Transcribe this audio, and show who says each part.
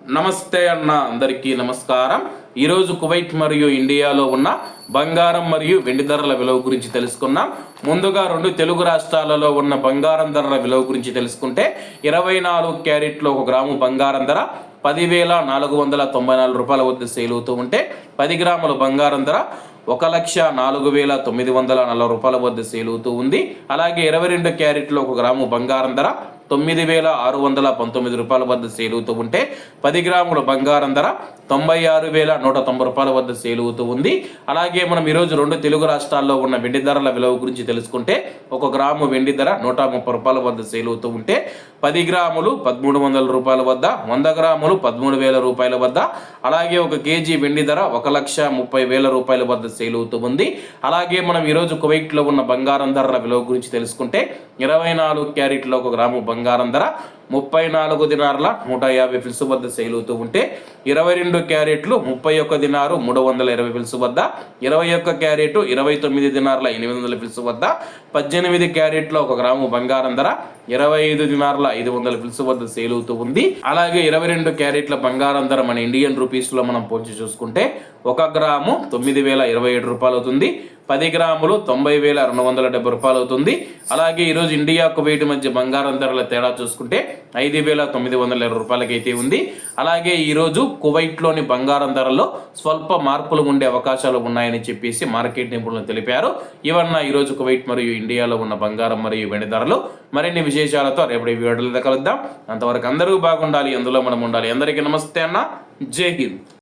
Speaker 1: నమస్తే అన్న అందరికీ నమస్కారం. ఈరోజు కువైట్ మరియు ఇండియాలో ఉన్న బంగారం మరియు వెండి ధరల విలువ గురించి తెలుసుకున్నాం ముందుగా రెండు తెలుగు రాష్ట్రాలలో ఉన్న బంగారం ధరల విలువ గురించి తెలుసుకుంటే ఇరవై నాలుగు క్యారెట్లో ఒక గ్రాము బంగారం ధర పదివేల నాలుగు వందల తొంభై నాలుగు రూపాయల వద్ద సేల్ అవుతూ ఉంటే పది గ్రాముల బంగారం ధర ఒక లక్ష నాలుగు వేల తొమ్మిది వందల నలభై రూపాయల వద్ద సేల్ అవుతూ ఉంది. అలాగే ఇరవై రెండు క్యారెట్లో ఒక గ్రాము బంగారం ధర తొమ్మిది వేల ఆరు వందల పంతొమ్మిది రూపాయల వద్ద సేలుతూ అవుతూ ఉంటే పది గ్రాముల బంగారం ధర తొంభై ఆరు వేల నూట తొంభై రూపాయల వద్ద సేల్ అవుతూ ఉంది. అలాగే మనం ఈరోజు రెండు తెలుగు రాష్ట్రాల్లో ఉన్న వెండి ధరల విలువ గురించి తెలుసుకుంటే ఒక గ్రాము వెండి ధర నూట ముప్పై రూపాయల వద్ద సేల్ అవుతూ ఉంటే పది గ్రాములు పదమూడు వందల రూపాయల వద్ద వంద గ్రాములు పదమూడు వేల రూపాయల వద్ద అలాగే ఒక కేజీ వెండి ధర ఒక లక్ష ముప్పై వేల రూపాయల వద్ద సేల్ అవుతూ ఉంది. అలాగే మనం ఈరోజు కువైట్లో ఉన్న బంగారం ధరల విలువ గురించి తెలుసుకుంటే ఇరవై నాలుగు క్యారెట్లో ఒక గ్రాము బంగారం ధర ముప్పై నాలుగు దినార్ల నూట యాభై ఫిల్స్ వద్ద సేల్ అవుతూ ఉంటే ఇరవై రెండు క్యారెట్లు ముప్పై ఒక్క దినారు మూడు వందల ఇరవై ఫిల్స్ వద్ద ఇరవై ఒక్క క్యారెట్ ఇరవై తొమ్మిది దినార్ల ఎనిమిది వందల ఫిల్స్ వద్ద పద్దెనిమిది క్యారెట్లో ఒక గ్రాము బంగారం ధర ఇరవై ఐదు దినార్ల ఐదు వందల ఫిల్స్ వద్ద సేల్ అవుతూ ఉంది. అలాగే ఇరవై రెండు క్యారెట్ల బంగారం ధర మన ఇండియన్ రూపీస్లో మనం పోల్చి చూసుకుంటే ఒక గ్రాము తొమ్మిది వేల ఇరవై ఏడు రూపాయలు అవుతుంది. పది గ్రాములు తొంభై వేల రెండు వందల డెబ్బై రూపాయలు అవుతుంది. అలాగే ఈరోజు ఇండియా కువైట్ మధ్య బంగారం ధరల తేడా చూసుకుంటే ఐదు వేల తొమ్మిది వందల ఇరవై రూపాయలకి అయితే ఉంది. అలాగే ఈరోజు కువైట్లోని బంగారం ధరల్లో స్వల్ప మార్పులు ఉండే అవకాశాలు ఉన్నాయని చెప్పేసి మార్కెట్ నిపుణులు తెలిపారు. ఇవన్న ఈరోజు కువైట్ మరియు ఇండియాలో ఉన్న బంగారం మరియు వెండి ధరలు. మరిన్ని విశేషాలతో రేపటి వీడియోలో కలుద్దాం. అంతవరకు అందరూ బాగుండాలి అందులో మనం ఉండాలి. అందరికీ నమస్తే అన్న. జై హింద్.